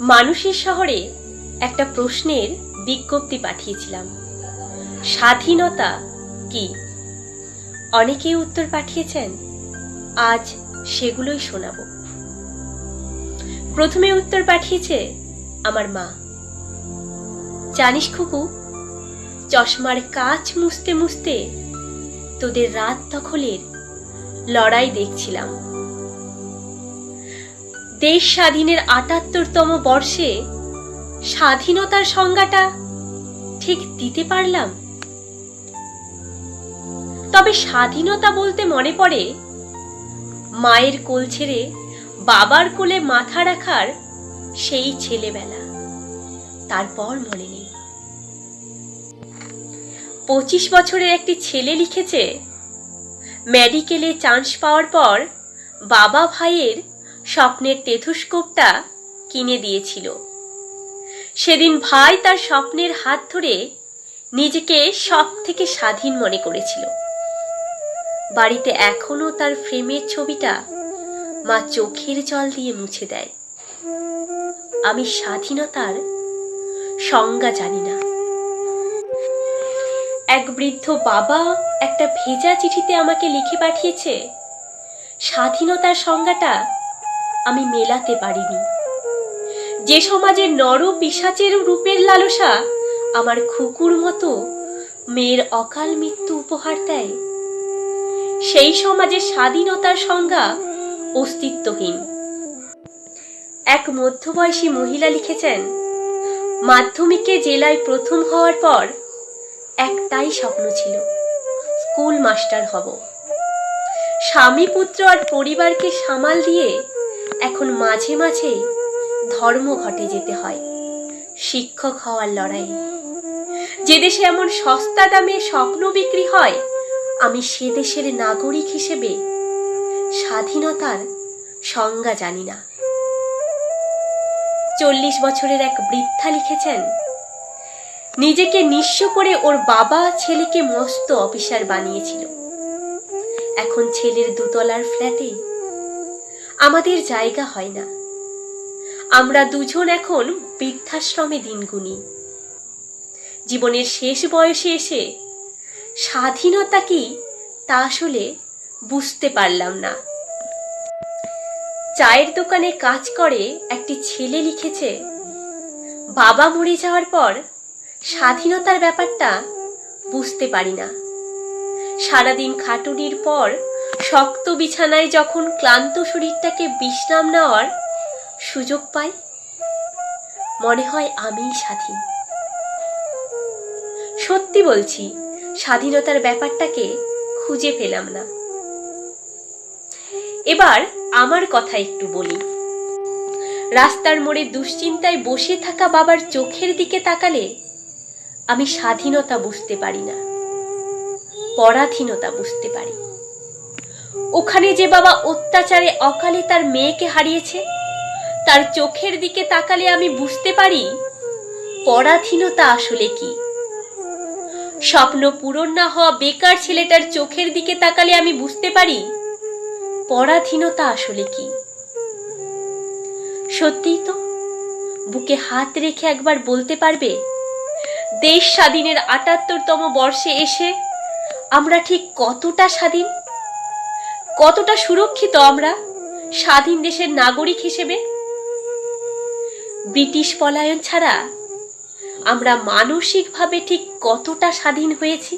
মানুষের শহরে একটা প্রশ্নের বিজ্ঞপ্তি পাঠিয়েছিলাম। স্বাধীনতা কি? অনেকেই উত্তর পাঠিয়েছেন, আজ সেগুলোই শোনাব। প্রথমে উত্তর পাঠিয়েছে আমার মা। জানিস খুকু, চশমার কাচ মুছতে মুছতে তোদের রাত দখলের লড়াই দেখছিলাম। দেশ স্বাধীনের আটাত্তরতম বর্ষে স্বাধীনতার সংজ্ঞাটা ঠিক দিতে পারলাম? তবে স্বাধীনতা বলতে মনে পড়ে মায়ের কোল ছেড়ে বাবার কোলে মাথা রাখার সেই ছেলেবেলা। তারপর মনে নেই। পঁচিশ বছরের একটি ছেলে লিখেছে, মেডিকেলে চান্স পাওয়ার পর বাবা ভাইয়ের স্বপ্নের টেথোস্কোপটা কিনে দিয়েছিল। সেদিন ভাই তার স্বপ্নের হাত ধরে নিজেকে সব থেকে স্বাধীন মনে করেছিল। বাড়িতে এখনও তার ফ্রেমের ছবিটা মা চোখের জল দিয়ে মুছে দেয়। আমি স্বাধীনতার সংজ্ঞা জানি না। এক বৃদ্ধ বাবা একটা ভেজা চিঠিতে আমাকে লিখে পাঠিয়েছে, স্বাধীনতার সংজ্ঞাটা আমি মেলাতে পারিনি। যে সমাজে নর পিসাচের রূপের লালসা আমার খুকুর মতো মেয়ের অকাল মৃত্যু উপহার দেয়। সেই সমাজে স্বাধীনতার সংজ্ঞা অস্তিত্বহীন। এক মধ্যবয়সী মহিলা লিখেছেন, মাধ্যমিকে জেলায় প্রথম হওয়ার পর একটাই স্বপ্ন ছিল, স্কুল মাস্টার হব। স্বামী পুত্র আর পরিবারকে সামাল দিয়ে এখন মাঝে মাঝে ধর্মঘটে যেতে হয়, শিক্ষক হওয়ার লড়াই যে দেশে এমন সস্তা দামে স্বপ্ন বিক্রি হয়, আমি সে দেশের নাগরিক হিসেবে স্বাধীনতার সংজ্ঞা জানি না। চল্লিশ বছরের এক বৃদ্ধা লিখেছেন, নিজেকে নিঃস্ব করে ওর বাবা ছেলেকে মস্ত অফিসার বানিয়েছিল। এখন ছেলের দুতলার ফ্ল্যাটে আমাদের জায়গা হয় না। আমরা দুজন এখন বৃদ্ধাশ্রমে দিন গুনি। জীবনের শেষ বয়সে এসে স্বাধীনতা কি তা আসলে বুঝতে পারলাম না। চায়ের দোকানে কাজ করে একটি ছেলে লিখেছে, বাবা মরে যাওয়ার পর স্বাধীনতার ব্যাপারটা বুঝতে পারি না। সারাদিন খাটুনির পর শক্ত বিছানায় যখন ক্লান্ত শরীরটাকে বিশ্রাম নেওয়ার সুযোগ পাই, মনে হয় আমিই স্বাধীন। সত্যি বলছি, স্বাধীনতার ব্যাপারটাকে খুঁজে পেলাম না। এবার আমার কথা একটু বলি। রাস্তার মোড়ে দুশ্চিন্তায় বসে থাকা বাবার চোখের দিকে তাকালে আমি স্বাধীনতা বুঝতে পারি না, পরাধীনতা বুঝতে পারি। ওখানে যে বাবা অত্যাচারে অকালে তার মেয়েকে হারিয়েছে, তার চোখের দিকে তাকালে আমি বুঝতে পারি পরাধীনতা আসলে কি। স্বপ্ন পূরণ না হওয়া বেকার ছেলেটার চোখের দিকে তাকালে আমি বুঝতে পারি পরাধীনতা আসলে কি। সত্যিই তো বুকে হাত রেখে একবার বলতে পারবে, দেশ স্বাধীনের আটাত্তরতম বর্ষে এসে আমরা ঠিক কতটা স্বাধীন? কতটা সুরক্ষিত আমরা? স্বাধীন দেশের নাগরিক হিসেবে? ব্রিটিশ পলায়ন ছাড়া আমরা মানসিকভাবে ঠিক কতটা স্বাধীন হয়েছি?